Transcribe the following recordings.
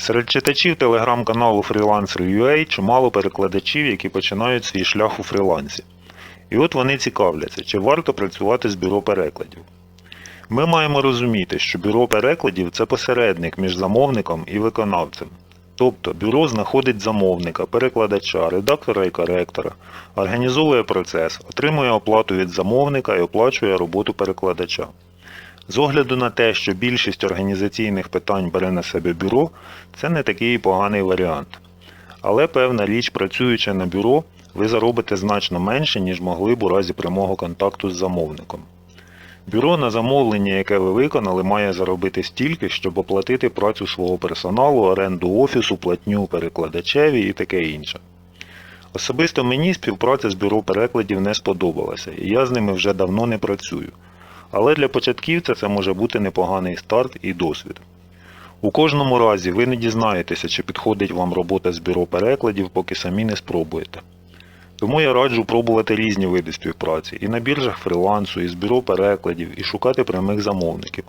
Серед читачів телеграм-каналу Freelancer.ua чимало перекладачів, які починають свій шлях у фрілансі. І от вони цікавляться, чи варто працювати з бюро перекладів. Ми маємо розуміти, що бюро перекладів це посередник між замовником і виконавцем. Тобто бюро знаходить замовника, перекладача, редактора і коректора, організовує процес, отримує оплату від замовника і оплачує роботу перекладача. З огляду на те, що більшість організаційних питань бере на себе бюро, це не такий поганий варіант. Але певна річ, працюючи на бюро, ви заробите значно менше, ніж могли б у разі прямого контакту з замовником. Бюро на замовлення, яке ви виконали, має заробити стільки, щоб оплатити працю свого персоналу, оренду офісу, платню перекладачеві і таке інше. Особисто мені співпраця з бюро перекладів не сподобалася, і я з ними вже давно не працюю. Але для початківця це може бути непоганий старт і досвід. У кожному разі ви не дізнаєтеся, чи підходить вам робота з бюро перекладів, поки самі не спробуєте. Тому я раджу пробувати різні види співпраці і на біржах фрилансу, і з бюро перекладів, і шукати прямих замовників.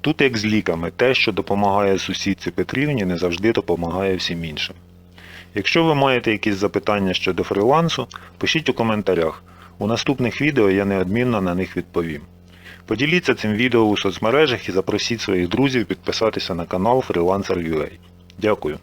Тут як з ліками, те, що допомагає сусідці Петрівні, не завжди допомагає всім іншим. Якщо ви маєте якісь запитання щодо фрилансу, пишіть у коментарях. У наступних відео я неодмінно на них відповім. Поділіться цим відео у соцмережах і запросіть своїх друзів підписатися на канал Freelancer.ua. Дякую.